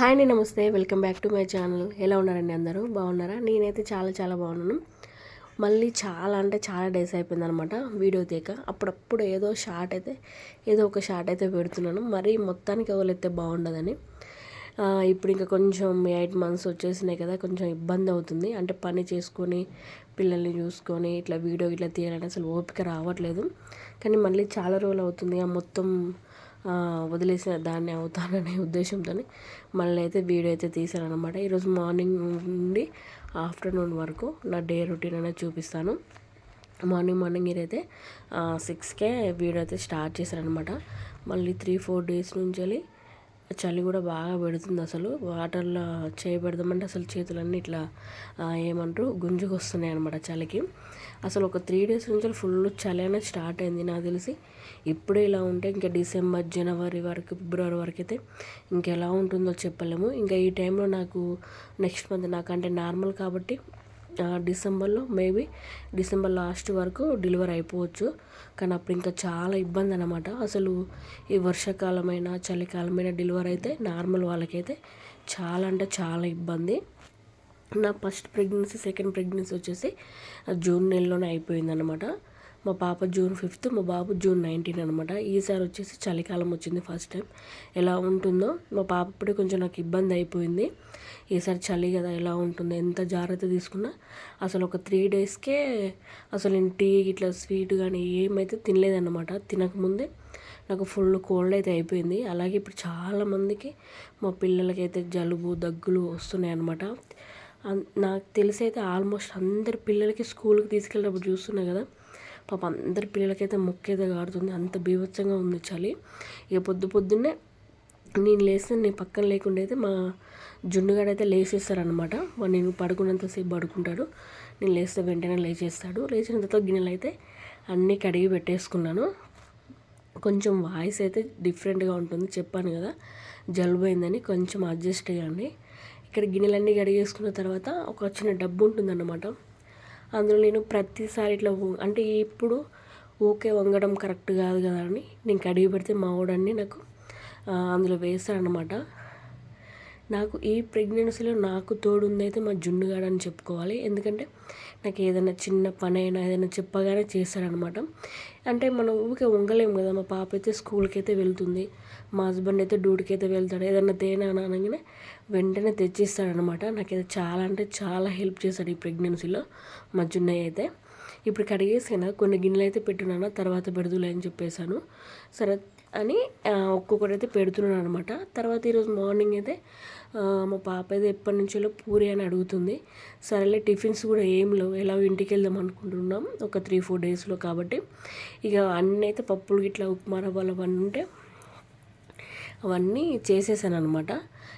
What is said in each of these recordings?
Hi అండి నమస్తే. Welcome back to my channel. ఎలా ఉన్నారండి అందరూ? బాగున్నారా? నేనైతే చాలా చాలా బాగున్నాను. మళ్ళీ చాలా అంటే చాలా డేస్ అయిపోయిందనమాట వీడియో తీక అప్పుడప్పుడు ఏదో షార్ట్ అయితే ఏదో ఒక షార్ట్ అయితే పెడుతున్నాను. మరీ మొత్తానికి ఎవరైతే బాగుండదని ఇప్పుడు ఇంకా కొంచెం ఎయిట్ మంత్స్ వచ్చేసినాయి కదా కొంచెం ఇబ్బంది అవుతుంది. అంటే పని చేసుకొని పిల్లల్ని చూసుకొని ఇట్లా వీడియో ఇట్లా తీయాలని అసలు ఓపిక రావట్లేదు. కానీ మళ్ళీ చాలా రోజులు అవుతుంది. ఆ మొత్తం వదిలేసిన దాన్ని అవుతాననే ఉద్దేశంతో మళ్ళీ అయితే వీడియో అయితే తీసాను అనమాట ఈరోజు మార్నింగ్ నుండి ఆఫ్టర్నూన్ వరకు నా డే రొటీన్ అనేది చూపిస్తాను. మార్నింగ్ మార్నింగ్ మీరైతే సిక్స్కే వీడియో అయితే స్టార్ట్ చేశారనమాట మళ్ళీ త్రీ ఫోర్ డేస్ నుంచి వెళ్ళి చలి కూడా బాగా పెడుతుంది అసలు. వాటర్లో చేయబెడదామంటే అసలు చేతులన్నీ ఇట్లా ఏమంటారు గుంజుకు వస్తున్నాయి అనమాట చలికి. అసలు ఒక త్రీ డేస్ నుంచి ఫుల్ చలి అనేది స్టార్ట్ అయింది నాకు తెలిసి. ఇప్పుడే ఇలా ఉంటే ఇంకా డిసెంబర్ జనవరి వరకు ఫిబ్రవరి వరకు అయితే ఇంకెలా ఉంటుందో చెప్పలేము. ఇంకా ఈ టైంలో నాకు నెక్స్ట్ మంత్ నాకంటే నార్మల్ కాబట్టి డిసెంబర్లో మేబీ డిసెంబర్ లాస్ట్ వరకు డెలివరీ అయిపోవచ్చు. కానీ అప్పుడు ఇంకా చాలా ఇబ్బంది అనమాట అసలు ఈ వర్షాకాలమైన చలికాలమైన డెలివరీ అయితే నార్మల్ వాళ్ళకైతే చాలా అంటే చాలా ఇబ్బంది. నా ఫస్ట్ ప్రెగ్నెన్సీ సెకండ్ ప్రెగ్నెన్సీ వచ్చేసి జూన్ నెలలోనే అయిపోయింది అనమాట మా పాప జూన్ ఫిఫ్త్ మా బాబు జూన్ నైన్టీన్ అనమాట ఈసారి వచ్చేసి చలికాలం వచ్చింది ఫస్ట్ టైం. ఎలా ఉంటుందో మా పాప ఇప్పుడే కొంచెం నాకు ఇబ్బంది అయిపోయింది. ఈసారి చలి కదా ఎలా ఉంటుందో ఎంత జాగ్రత్త తీసుకున్నా అసలు ఒక త్రీ డేస్కే అసలు నేను టీ ఇట్లా స్వీట్ కానీ ఏమైతే తినలేదన్నమాట. తినకముందే నాకు ఫుల్ కోల్డ్ అయితే అయిపోయింది. అలాగే ఇప్పుడు చాలామందికి మా పిల్లలకైతే జలుబు దగ్గులు వస్తున్నాయి అనమాట నాకు తెలిసి అయితే ఆల్మోస్ట్ అందరి పిల్లలకి స్కూల్కి తీసుకెళ్ళినప్పుడు చూస్తున్నా కదా పాప అందరి పిల్లలకైతే ముక్కైతే కారుతుంది. అంత బీభత్సంగా ఉంది చలి. ఇక పొద్దు పొద్దున్నే నేను లేస్తే నేను పక్కన లేకుండా అయితే మా జున్నుగాడు అయితే లేచేస్తారనమాట నేను పడుకున్నంతసేపు పడుకుంటాడు. నేను లేస్తే వెంటనే లేచేస్తాడు. లేచిన తర్వాత గిన్నెలు అయితే అన్నీ కడిగి పెట్టేసుకున్నాను. కొంచెం వాయిస్ అయితే డిఫరెంట్గా ఉంటుంది. చెప్పాను కదా జలుబు అయిందని కొంచెం అడ్జస్ట్ అయ్యండి. ఇక్కడ గిన్నెలన్నీ కడిగేసుకున్న తర్వాత ఒక చిన్న డబ్బు ఉంటుందన్నమాట. అందులో నేను ప్రతిసారి ఇట్లా అంటే ఇప్పుడు ఊకే వంగడం కరెక్ట్ కాదు కదా అని నేను కడిగి పెడితే మా వాడన్ని నాకు అందులో వేస్తాడనమాట నాకు ఈ ప్రెగ్నెన్సీలో నాకు తోడుంది అయితే మా జున్నుగాడు అని చెప్పుకోవాలి. ఎందుకంటే నాకు ఏదైనా చిన్న పని అయినా ఏదైనా చెప్పగానే చేస్తాడనమాట అంటే మనం ఊరికే వంగలేము కదా మా పాప అయితే స్కూల్కి అయితే వెళ్తుంది మా హస్బెండ్ అయితే డ్యూటీకి అయితే వెళ్తాడు ఏదైనా తేనా అని అనగానే వెంటనే తెచ్చిస్తాడనమాట. నాకైతే చాలా అంటే చాలా హెల్ప్ చేశాడు ఈ ప్రెగ్నెన్సీలో మా జున్నయ్య అయితే. ఇప్పుడు కడిగేసిన కొన్ని గిన్నెలు అయితే పెట్టున్నాను తర్వాత పెడుదులే అని చెప్పేశాను. సరే అని ఒక్కొక్కటి అయితే పెడుతున్నాను అనమాట తర్వాత ఈరోజు మార్నింగ్ అయితే మా పాప అయితే ఎప్పటి నుంచో పూరి అని అడుగుతుంది. సరేలే టిఫిన్స్ కూడా ఏం లేవు ఎలా ఇంటికి వెళ్దాం అనుకుంటున్నాం ఒక త్రీ ఫోర్ డేస్లో కాబట్టి. ఇక అన్నీ అయితే పప్పులు ఇట్లా ఉప్మా రవ్వలు అవన్నీ ఉంటే అవన్నీ చేసేసాను అనమాట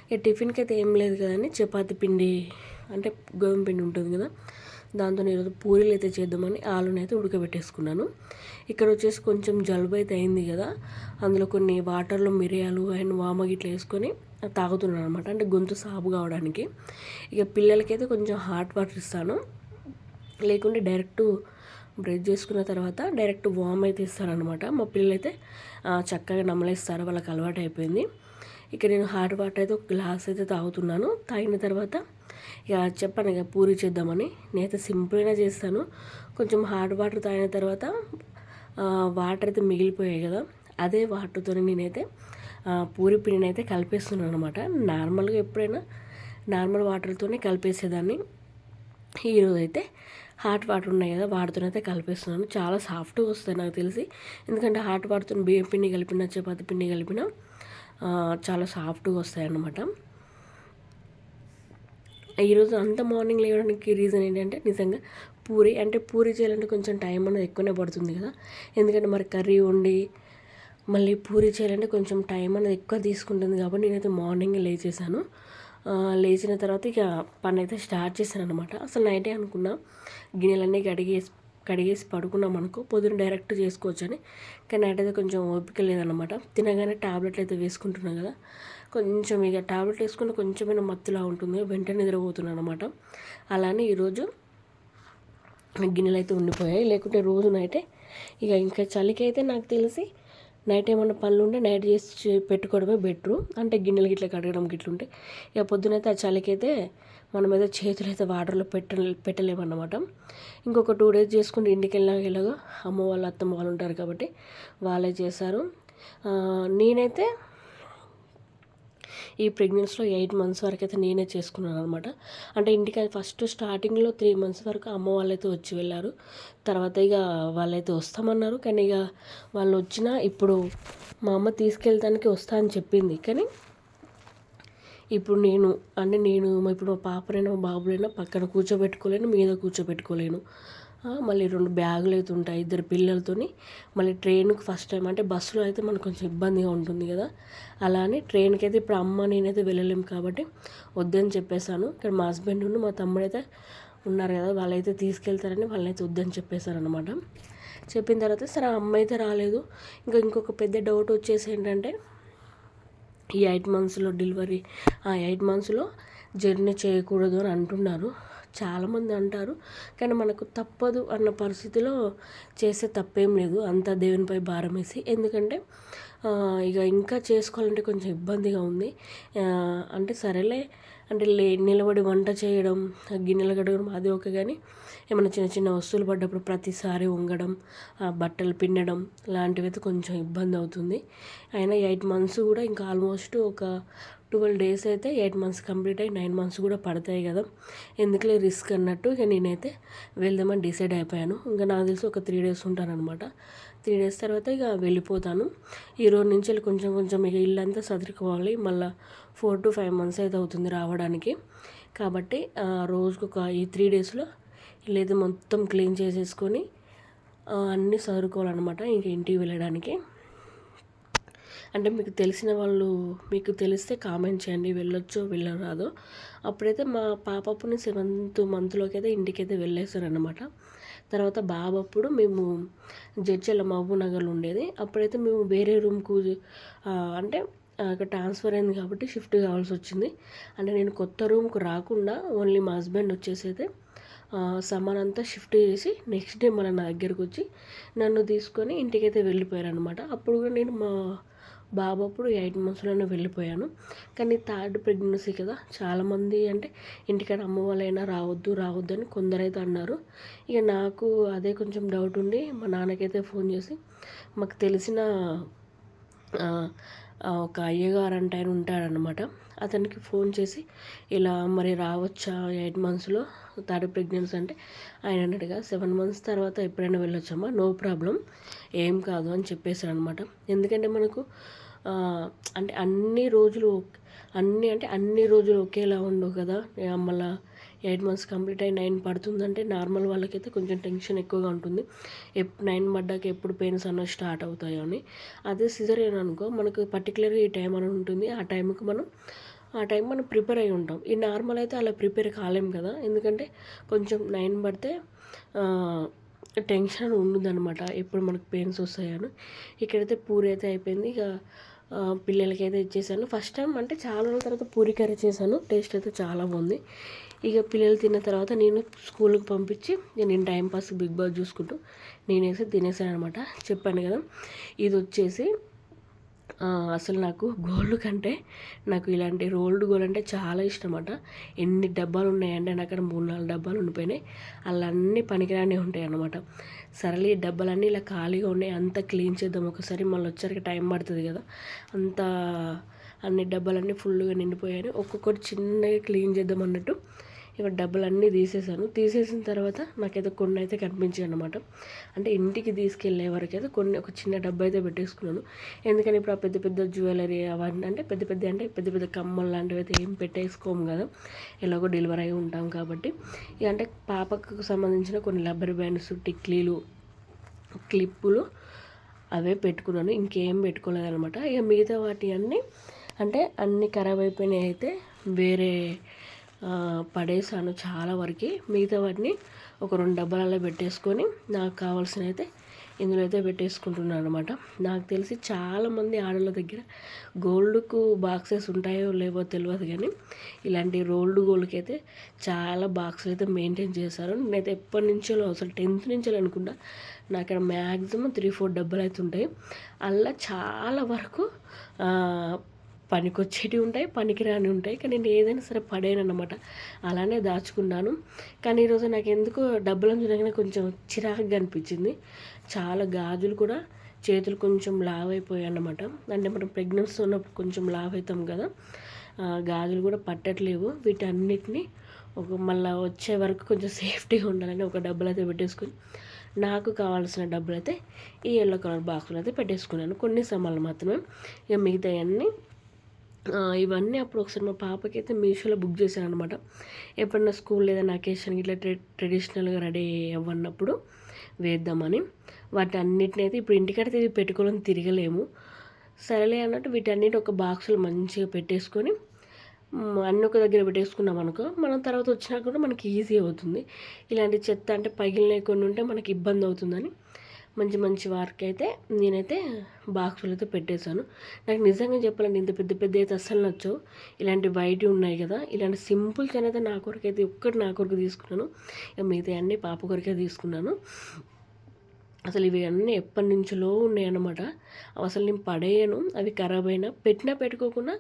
ఇక టిఫిన్కి అయితే ఏం లేదు కదండి చపాతి పిండి అంటే గోధుమ పిండి ఉంటుంది కదా దాంతో ఈరోజు పూరీలు అయితే చేద్దామని ఆలుని అయితే ఉడకబెట్టేసుకున్నాను. ఇక్కడ వచ్చేసి కొంచెం జలుబు అయితే అయింది కదా అందులో కొన్ని వాటర్లో మిరియాలు అండ్ వామ గిట్ల వేసుకొని తాగుతున్నాను అనమాట అంటే గొంతు సాపు కావడానికి. ఇక పిల్లలకైతే కొంచెం హాట్ వాటర్ ఇస్తాను లేకుంటే డైరెక్ట్ బ్రష్ చేసుకున్న తర్వాత డైరెక్ట్ వామ్ అయితే ఇస్తారనమాట మా పిల్లలు అయితే చక్కగా నమ్మలేస్తారు వాళ్ళకి అలవాటు అయిపోయింది ఇక నేను హాట్ వాటర్ అయితే ఒక గ్లాస్ అయితే తాగుతున్నాను. తాగిన తర్వాత ఇక చెప్పాను ఇక పూరి చేద్దామని. నేనైతే సింపుల్గా చేస్తాను. కొంచెం హాట్ వాటర్ తాగిన తర్వాత వాటర్ అయితే మిగిలిపోయాయి కదా అదే వాటర్తో నేనైతే పూరి పిండిని అయితే కలిపేస్తున్నాను అనమాట నార్మల్గా ఎప్పుడైనా నార్మల్ వాటర్తోనే కలిపేసేదాన్ని. ఈరోజు అయితే హాట్ వాటర్ ఉన్నాయి కదా వాటితోనైతే కలిపేస్తున్నాను. చాలా సాఫ్ట్గా వస్తాయి నాకు తెలిసి. ఎందుకంటే హాట్ వాటర్తో బియ్యం పిండి కలిపిన చపాతి పిండి కలిపిన చాలా సాఫ్ట్గా వస్తాయన్నమాట. ఈరోజు అంత మార్నింగ్ లేవడానికి రీజన్ ఏంటంటే నిజంగా పూరి అంటే పూరి చేయాలంటే కొంచెం టైం అనేది ఎక్కువనే పడుతుంది కదా. ఎందుకంటే మరి కర్రీ వండి మళ్ళీ పూరి చేయాలంటే కొంచెం టైం అనేది ఎక్కువ తీసుకుంటుంది కాబట్టి నేనైతే మార్నింగ్ లేచేసాను లేచిన తర్వాత ఇక పని అయితే స్టార్ట్ చేశాను అనమాట అసలు నైటే అనుకున్నా గిన్నెలన్నీ కడిగేసి కడిగేసి పడుకున్నాం అనుకో పొద్దున డైరెక్ట్ చేసుకోవచ్చు అని కానీ నైట్ అయితే కొంచెం ఓపిక లేదనమాట తినగానే టాబ్లెట్లు అయితే వేసుకుంటున్నాం కదా. కొంచెం ఇక టాబ్లెట్ వేసుకుంటే కొంచెమైనా మత్తులా ఉంటుంది. వెంటనే నిద్రపోతున్నాను అనమాట అలానే ఈరోజు గిన్నెలు అయితే ఉండిపోయాయి. లేకుంటే రోజునైతే ఇక ఇంకా చలికి అయితే నాకు తెలిసి నైట్ ఏమన్నా పనులు ఉంటే నైట్ చేసి పెట్టుకోవడమే బెటరు. అంటే గిన్నెలు గిట్ల కడగడం గిట్ల ఉంటే ఇక పొద్దునైతే ఆ చలికైతే మనం ఏదో చేతులు అయితే వాటర్లో పెట్ట పెట్టలేమన్నమాట. ఇంకొక టూ డేస్ చేసుకుంటే ఇంటికి వెళ్ళాక ఎలాగో అమ్మ వాళ్ళు అత్తమ్మ వాళ్ళు ఉంటారు కాబట్టి వాళ్ళే చేశారు. నేనైతే ఈ ప్రెగ్నెన్సీలో ఎయిట్ మంత్స్ వరకు అయితే నేనే చేసుకున్నాను అనమాట అంటే ఇంటికి అది ఫస్ట్ స్టార్టింగ్లో త్రీ మంత్స్ వరకు అమ్మ వాళ్ళైతే వచ్చి వెళ్ళారు. తర్వాత ఇక వాళ్ళైతే వస్తామన్నారు. కానీ ఇక వాళ్ళు వచ్చినా ఇప్పుడు మా అమ్మ తీసుకెళ్ళడానికి వస్తా అని చెప్పింది. కానీ ఇప్పుడు నేను అంటే నేను ఇప్పుడు మా పాపనైనా మా బాబులైనా పక్కన కూర్చోబెట్టుకోలేను మీద కూర్చోబెట్టుకోలేను. మళ్ళీ రెండు బ్యాగులు అయితే ఉంటాయి ఇద్దరు పిల్లలతోని. మళ్ళీ ట్రైన్కి ఫస్ట్ టైం అంటే బస్సులో అయితే మనకు కొంచెం ఇబ్బందిగా ఉంటుంది కదా. అలా అని ట్రైన్కి అయితే ఇప్పుడు అమ్మ నేనైతే వెళ్ళలేము కాబట్టి వద్దని చెప్పేశాను. ఇక్కడ మా హస్బెండ్ మా తమ్ముడు అయితే ఉన్నారు కదా వాళ్ళైతే తీసుకెళ్తారని వాళ్ళైతే వద్దని చెప్పేశారనమాట చెప్పిన తర్వాత సరే ఆ అమ్మ అయితే రాలేదు. ఇంకా ఇంకొక పెద్ద డౌట్ వచ్చేసి ఏంటంటే ఈ ఎయిట్ మంత్స్లో డెలివరీ ఆ ఎయిట్ మంత్స్లో జర్నీ చేయకూడదు అని అంటున్నారు. చాలామంది అంటారు. కానీ మనకు తప్పదు అన్న పరిస్థితిలో చేసే తప్పేం లేదు. అంతా దేవునిపై భారం వేసి. ఎందుకంటే ఇక ఇంకా చేసుకోవాలంటే కొంచెం ఇబ్బందిగా ఉంది. అంటే సరేలే అంటే లే నిలబడి వంట చేయడం గిన్నెలు కడగడం అది ఒక కానీ ఏమైనా చిన్న చిన్న వస్తువులు పడ్డప్పుడు ప్రతిసారి వంగడం బట్టలు పిండడం లాంటివి అయితే కొంచెం ఇబ్బంది అవుతుంది. అయినా ఎయిట్ మంత్స్ కూడా ఇంకా ఆల్మోస్ట్ ఒక ట్వెల్వ్ డేస్ అయితే ఎయిట్ మంత్స్ కంప్లీట్ అయ్యి నైన్ మంత్స్ కూడా పడతాయి కదా. ఎందుకులే రిస్క్ అన్నట్టు ఇక నేనైతే వెళ్దామని డిసైడ్ అయిపోయాను. ఇంకా నాకు తెలిసి ఒక త్రీ డేస్ ఉంటానన్నమాట త్రీ డేస్ తర్వాత ఇక వెళ్ళిపోతాను. ఈ రోజు నుంచి వెళ్ళి కొంచెం కొంచెం ఇక ఇల్లంతా సదురుకోవాలి. మళ్ళీ ఫోర్ టు ఫైవ్ మంత్స్ అయితే అవుతుంది రావడానికి. కాబట్టి రోజుకు ఒక ఈ త్రీ డేస్లో ఇల్లు అయితే మొత్తం క్లీన్ చేసేసుకొని అన్నీ సదురుకోవాలన్నమాట ఇంక ఇంటికి వెళ్ళడానికి. అంటే మీకు తెలిసిన వాళ్ళు మీకు తెలిస్తే కామెంట్ చేయండి వెళ్ళొచ్చో వెళ్ళరాదో అప్పుడైతే మా పాపప్పుని సెవెంత్ మంత్లోకి అయితే ఇంటికైతే వెళ్ళేసారనమాట తర్వాత బాబప్పుడు మేము జడ్చల్ల మహబూబ్ నగర్లో ఉండేది. అప్పుడైతే మేము వేరే రూమ్కు అంటే అక్కడ ట్రాన్స్ఫర్ అయింది కాబట్టి షిఫ్ట్ కావాల్సి వచ్చింది. అంటే నేను కొత్త రూమ్కు రాకుండా ఓన్లీ మా హస్బెండ్ వచ్చేసి అయితే సమ్మర్ అంతా షిఫ్ట్ చేసి నెక్స్ట్ డే మన నా దగ్గరకు వచ్చి నన్ను తీసుకొని ఇంటికైతే వెళ్ళిపోయారనమాట అప్పుడు కూడా నేను మా బాబు అప్పుడు ఎయిట్ మంత్స్లోనే వెళ్ళిపోయాను. కానీ థర్డ్ ప్రెగ్నెన్సీ కదా చాలామంది అంటే ఇంటికాడ అమ్మ వాళ్ళైనా రావద్దు రావద్దు అని కొందరైతే అన్నారు. ఇక నాకు అదే కొంచెం డౌట్ ఉండి మా నాన్నకైతే ఫోన్ చేసి మాకు తెలిసిన ఒక అయ్యగారు అంటే ఆయన ఉంటాడనమాట అతనికి ఫోన్ చేసి ఇలా మరి రావచ్చా ఎయిట్ మంత్స్లో థర్డ్ ప్రెగ్నెన్సీ అంటే? ఆయన అన్నట్టుగా సెవెన్ మంత్స్ తర్వాత ఎప్పుడైనా వెళ్ళొచ్చమ్మా? No problem. ఏం కాదు అని చెప్పేశారు అనమాట ఎందుకంటే మనకు అంటే అన్ని రోజులు అన్ని అంటే అన్ని రోజులు ఒకేలా ఉండవు కదా. ఆ, మళ్ళా ఎయిట్ మంత్స్ కంప్లీట్ అయ్యి నైన్ పడుతుందంటే నార్మల్ వాళ్ళకైతే కొంచెం టెన్షన్ ఎక్కువగా ఉంటుంది. ఎప్ నైన్ పడ్డాక ఎప్పుడు పెయిన్స్ అన్నవి స్టార్ట్ అవుతాయో అని. అదే సిజరేన్ అనుకో మనకు పర్టికులర్గా ఈ టైం అని ఉంటుంది. ఆ టైంకి మనం ఆ టైం మనం ప్రిపేర్ అయి ఉంటాం. ఈ నార్మల్ అయితే అలా ప్రిపేర్ కాలేం కదా. ఎందుకంటే కొంచెం నైన్ పడితే టెన్షన్ టెన్షన్ ఉండదన్నమాట. ఎప్పుడు మనకు పెయిన్స్ వస్తాయని ఇక్కడైతే పూరి అయితే అయిపోయింది. ఇక పిల్లలకి అయితే ఇచ్చేసాను. ఫస్ట్ టైం అంటే చాలా రోజుల తర్వాత పూరి కర్రీ చేశాను. టేస్ట్ అయితే చాలా బాగుంది. ఇక పిల్లలు తిన్న తర్వాత నేను స్కూల్కి పంపించి నేను టైం పాస్ బిగ్ బాస్ చూసుకుంటూ నేనేసి తినేసాను అనమాట చెప్పాను కదా. ఇది వచ్చేసి అసలు నాకు గోల్డ్ కంటే నాకు ఇలాంటి రోల్డ్ గోల్డ్ అంటే చాలా ఇష్టం అన్నమాట ఎన్ని డబ్బాలు ఉన్నాయంటే నాకు అక్కడ మూడు నాలుగు డబ్బాలు ఉండిపోయినాయి. అలా అన్నీ పనికిరానే ఉంటాయి అన్నమాట సరేలే డబ్బాలన్నీ ఇలా ఖాళీగా ఉన్నాయి అంతా క్లీన్ చేద్దాం. ఒకసారి మళ్ళీ వచ్చరికి టైం పడుతుంది కదా. అంత అన్ని డబ్బాలన్నీ ఫుల్గా నిండిపోయాయి. ఒక్కొక్కటి చిన్నగా క్లీన్ చేద్దాం అన్నట్టు ఇక డబ్బులు అన్నీ తీసేసాను తీసేసిన తర్వాత నాకైతే కొన్ని అయితే కనిపించాయి అనమాట అంటే ఇంటికి తీసుకెళ్ళే వరకు అయితే కొన్ని ఒక చిన్న డబ్బు అయితే పెట్టేసుకున్నాను. ఎందుకని ఇప్పుడు ఆ పెద్ద పెద్ద జ్యువెలరీ అవన్నీ అంటే పెద్ద పెద్ద అంటే పెద్ద పెద్ద కమ్మలు లాంటివి అయితే ఏం పెట్టేసుకోము కదా. ఎలాగో డెలివరీ అయి ఉంటాం కాబట్టి. ఇక అంటే పాపకు సంబంధించిన కొన్ని రబ్బర్ బ్యాండ్స్ టిక్లీలు క్లిప్పులు అవే పెట్టుకున్నాను. ఇంకేం పెట్టుకోలేదనమాట ఇక మిగతా వాటి అన్నీ అంటే అన్నీ ఖరాబ్ అయిపోయినాయి అయితే వేరే పడేసాను చాలా వరకు. మిగతావన్నీ ఒక రెండు డబ్బాలలో పెట్టేసుకొని నాకు కావాల్సిన అయితే ఇందులో అయితే పెట్టేసుకుంటున్నాను అనమాట నాకు తెలిసి చాలామంది ఆడల దగ్గర గోల్డ్కు బాక్సెస్ ఉంటాయో లేవో తెలియదు కానీ ఇలాంటి రోల్డ్ గోల్డ్కి అయితే చాలా బాక్సులు అయితే మెయింటైన్ చేశారు. నేనైతే ఎప్పటి నుంచో అసలు టెన్త్ నుంచో అనుకుంటా నాకు ఇక్కడ మ్యాక్సిమం త్రీ ఫోర్ డబ్బులు అయితే ఉంటాయి. అలా చాలా వరకు పనికొచ్చేటివి ఉంటాయి పనికిరాని ఉంటాయి. కానీ నేను ఏదైనా సరే పడేను అనమాట అలానే దాచుకున్నాను. కానీ ఈరోజు నాకు ఎందుకో డబ్బులను చూడగానే కొంచెం చిరాకుగా అనిపించింది. చాలా గాజులు కూడా చేతులు కొంచెం లావ్ అయిపోయాయి అన్నమాట అంటే మనం ప్రెగ్నెన్సీ ఉన్నప్పుడు కొంచెం లావ్ అవుతాం కదా గాజులు కూడా పట్టట్లేవు. వీటన్నిటిని ఒక మళ్ళీ వచ్చే వరకు కొంచెం సేఫ్టీగా ఉండాలని ఒక డబ్బులు అయితే పెట్టేసుకుని నాకు కావాల్సిన డబ్బులు అయితే ఈ ఎల్లో కలర్ బాక్సులు అయితే పెట్టేసుకున్నాను. కొన్ని సామాన్లు మాత్రమే. ఇక మిగతా అన్నీ ఇవన్నీ అప్పుడు ఒకసారి మా పాపకి అయితే మీషోలో బుక్ చేశాను అనమాట ఎప్పుడన్నా స్కూల్ ఏదైనా అకేషన్ ఇట్లా ట్రె ట్రెడిషనల్గా రెడీ అవ్వన్నప్పుడు వేద్దామని. వాటి అన్నిటిని అయితే ఇప్పుడు ఇంటికడితే ఇది పెట్టుకోవడం తిరగలేము. సరేలే అన్నట్టు వీటన్నిటి ఒక బాక్సులు మంచిగా పెట్టేసుకొని అన్ని ఒక దగ్గర పెట్టేసుకున్నాం అనుకో మనం తర్వాత వచ్చినా కూడా మనకి ఈజీ అవుతుంది. ఇలాంటి చెత్త అంటే పగిలినవి కొన్ని ఉంటే మనకి ఇబ్బంది అవుతుందని మంచి మంచి వారికి అయితే నేనైతే బాక్సులు అయితే పెట్టేశాను. నాకు నిజంగా చెప్పాలంటే ఇంత పెద్ద పెద్ద అయితే అస్సలు నచ్చవు. ఇలాంటి వైట్ ఉన్నాయి కదా ఇలాంటి సింపుల్ అయితే నా కొరకు అయితే ఒక్కటి నా కొరకు తీసుకున్నాను. ఇక మిగతా అన్నీ పాప కొరకే తీసుకున్నాను. అసలు ఇవి అన్నీ ఎప్పటి నుంచో ఉన్నాయన్నమాట. అసలు నేను పడేయను అవి ఖరాబ్ అయినా పెట్టినా పెట్టుకోకుండా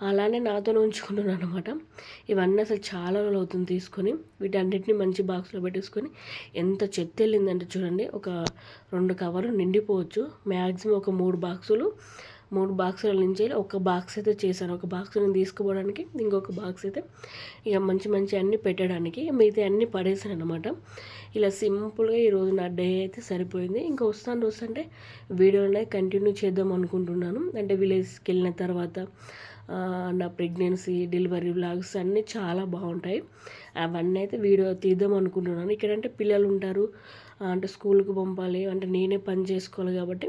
అలానే నాతో ఉంచుకుంటున్నాను అనమాట ఇవన్నీ అసలు చాలా రోజులు అవుతుంది తీసుకొని వీటన్నిటిని మంచి బాక్స్లో పెట్టేసుకొని ఎంత చెత్త వెళ్ళిందంటే చూడండి ఒక రెండు కవర్లు నిండిపోవచ్చు మ్యాక్సిమం ఒక మూడు బాక్సులు మూడు బాక్సుల నుంచి ఒక బాక్స్ అయితే చేశాను. ఒక బాక్స్ నేను తీసుకుపోవడానికి ఇంకొక బాక్స్ అయితే ఇక మంచి మంచి అన్నీ పెట్టడానికి మిగతా అన్నీ పడేసాను అనమాట ఇలా సింపుల్గా ఈరోజు నా డే అయితే సరిపోయింది. ఇంకా వస్తాను వస్తుంటే వీడియోనే కంటిన్యూ చేద్దాం అనుకుంటున్నాను. అంటే విలేజ్కి వెళ్ళిన తర్వాత నా ప్రెగ్నెన్సీ డెలివరీ వ్లాగ్స్ అన్నీ చాలా బాగుంటాయి. అవన్నీ అయితే వీడియో తీద్దాం అనుకుంటున్నాను. ఇక్కడంటే పిల్లలు ఉంటారు. అంటే స్కూల్కి పంపాలి. అంటే నేనే పని చేసుకోవాలి కాబట్టి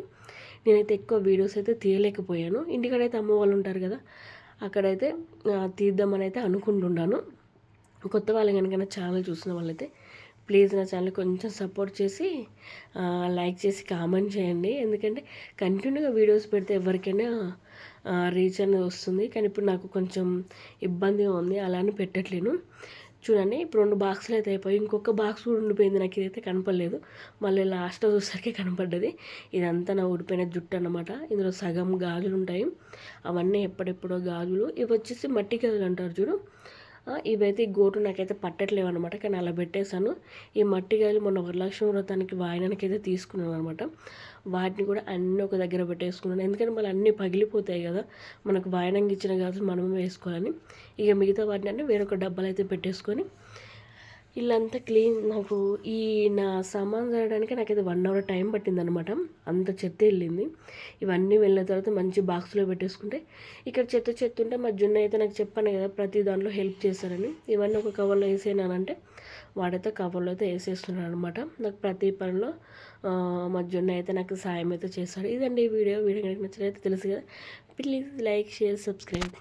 నేనైతే ఎక్కువ వీడియోస్ అయితే తీయలేకపోయాను. ఇంటికాడైతే అమ్మ వాళ్ళు ఉంటారు కదా అక్కడైతే తీద్దామని అయితే అనుకుంటున్నాను. కొత్త వాళ్ళు కనుక ఛానల్ చూసిన వాళ్ళైతే ప్లీజ్ నా ఛానల్ కొంచెం సపోర్ట్ చేసి లైక్ చేసి కామెంట్ చేయండి. ఎందుకంటే కంటిన్యూగా వీడియోస్ పెడితే ఎవరికైనా రీచ్ అనేది వస్తుంది. కానీ ఇప్పుడు నాకు కొంచెం ఇబ్బందిగా ఉంది. అలానే పెట్టట్లేను. చూడండి ఇప్పుడు రెండు బాక్సులు అయితే అయిపోయి ఇంకొక బాక్స్ కూడా ఉండిపోయింది నాకు ఇదైతే కనపడలేదు. మళ్ళీ లాస్ట్లో చూసరికి కనపడ్డది. ఇదంతా నా ఊడిపోయిన జుట్టు అనమాట ఇందులో సగం గాజులు ఉంటాయి. అవన్నీ ఎప్పుడెప్పుడో గాజులు. ఇవి వచ్చేసి మట్టి గదులు అంటారు చూడు. ఇవైతే ఈ గోటు నాకైతే పట్టట్లేవు అనమాట కానీ అలా పెట్టేశాను. ఈ మట్టి గాయలు మొన్న వరలక్ష్మి వ్రతానికి వాయనానికి అయితే తీసుకున్నాను అనమాట వాటిని కూడా అన్నీ ఒక దగ్గర పెట్టేసుకున్నాను. ఎందుకంటే మళ్ళీ అన్నీ పగిలిపోతాయి కదా మనకు వాయనంగా ఇచ్చిన కాదు మనమే వేసుకోవాలని. ఇక మిగతా వాటిని అంటే వేరొక డబ్బాలు అయితే పెట్టేసుకొని ఇల్లంతా క్లీన్. నాకు ఈ నా సామాన్ జరగడానికి నాకైతే వన్ అవర్ టైం పట్టిందనమాట అంత చెత్త వెళ్ళింది. ఇవన్నీ వెళ్ళిన తర్వాత మంచి బాక్స్లో పెట్టేసుకుంటే ఇక్కడ చెత్త చెత్త ఉంటే మా జున్న అయితే నాకు చెప్పాను కదా ప్రతి దాంట్లో హెల్ప్ చేశారని. ఇవన్నీ ఒక కవర్లో వేసేనానంటే వాడైతే కవర్లో అయితే వేసేస్తున్నాను అనమాట నాకు ప్రతి పనిలో మా జున్న అయితే నాకు సాయం అయితే చేస్తాడు. ఇదండి ఈ వీడియో. వీడియో కనుక నచ్చినైతే తెలుసు కదా. Please like share subscribe